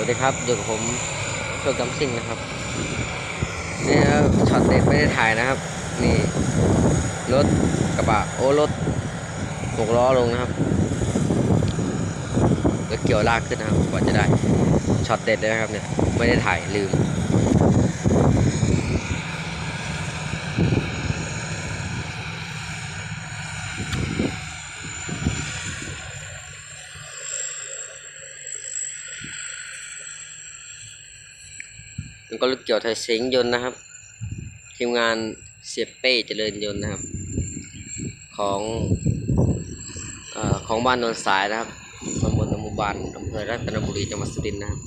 วัสดีครับอยู่กับผมโชคกำซิ่งนะครับ นี่ครับช็อตเด็ดไม่ได้ถ่ายนะครับ นี่รถกระบะโอ้รถหกล้อลงนะครับแล้วเกี่ยวลากขึ้นนะครับกว่าจะได้ช็อตเด็ดเลยนะครับเนี่ยไม่ได้ถ่ายลืม มันก็รถเกี่ยวไทยเซ็งยนต์นะครับ ทีมงานเสียเป้เจริญยนต์นะครับ ของอของบ้านโนนสายนะครับตำบลนองบัวบานอำเภอรัตนบุรีจังหวัดสุรินทร์นะครับ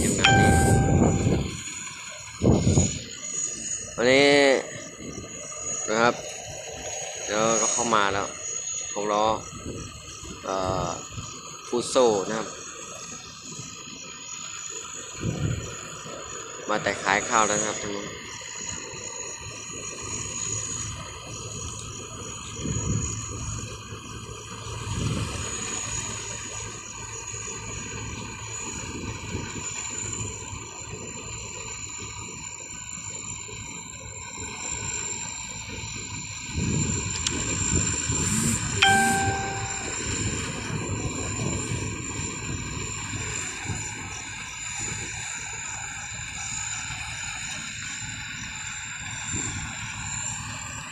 ทีมงานนี้วันนี้นะครับเดี๋ยวก็เข้ามาแล้วของล้อฟูโซนะครับ มาแต่ขายข้าวแล้วนะครับทางนู้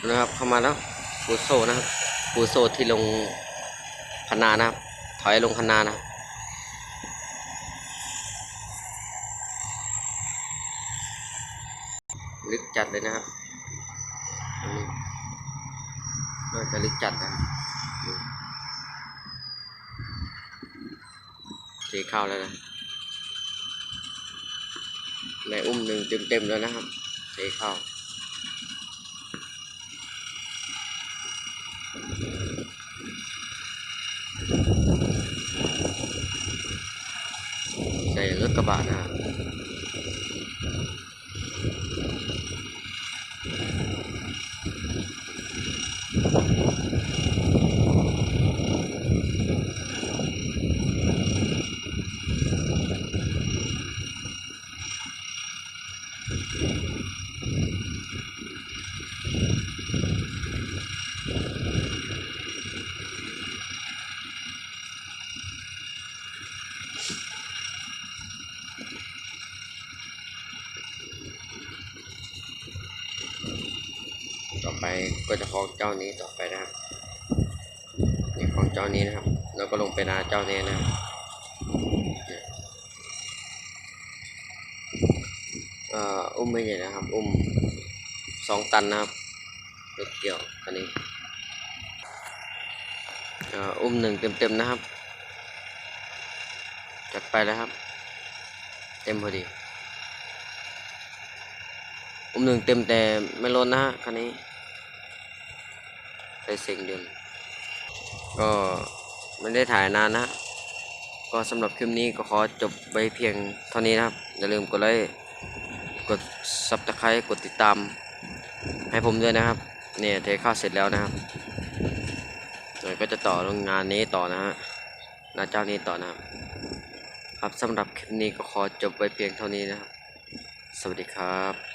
นะครับ เข้ามาแล้วปูโซนะครับปูโซที่ลงพนานะครับ ถอยลงพนานะลึกจัดเลยนะครับอันนี้น่าจะลึกจัดนะครับนี่เข้าแล้วนะในอุ้มหนึ่งเต็มๆแล้วนะครับเทข้า วใส่รถกระบะนะครับต่อ ไปก็จะของเจ้านี้ต่อไปนะครับนี่ของเจ้านี้นะครับ แล้วก็ลงไปนาเจ้านี้นะครับอุ้มไม่ใหญ่นะครับ อุ้มสองตันนะครับรถเกี่ยวอันนี้อ่ออุ้มหนึ่งเต็มๆนะครับ จัดไปแล้วครับ เต็มพอดี อุ้มหนึ่งเต็มแต่ไม่ล้นนะฮะคันนี้ ไปเสียงเดินก็ไม่ได้ถ่ายนานนะ ก็สำหรับคลิปนี้ก็ขอจบไปเพียงเท่านี้นะครับ อย่าลืมกดไลค์ กดซับสไครต์กดติดตาม ให้ผมด้วยนะครับ เนี่ยเทข้าวเสร็จแล้วนะครับเดี๋ยวก็จะต่อโรงงานนี้ต่อนะฮะนาเจ้านี้ต่อนะครับ ครับสำหรับคลิปนี้ก็ขอจบไปเพียงเท่านี้นะครับ สวัสดีครับ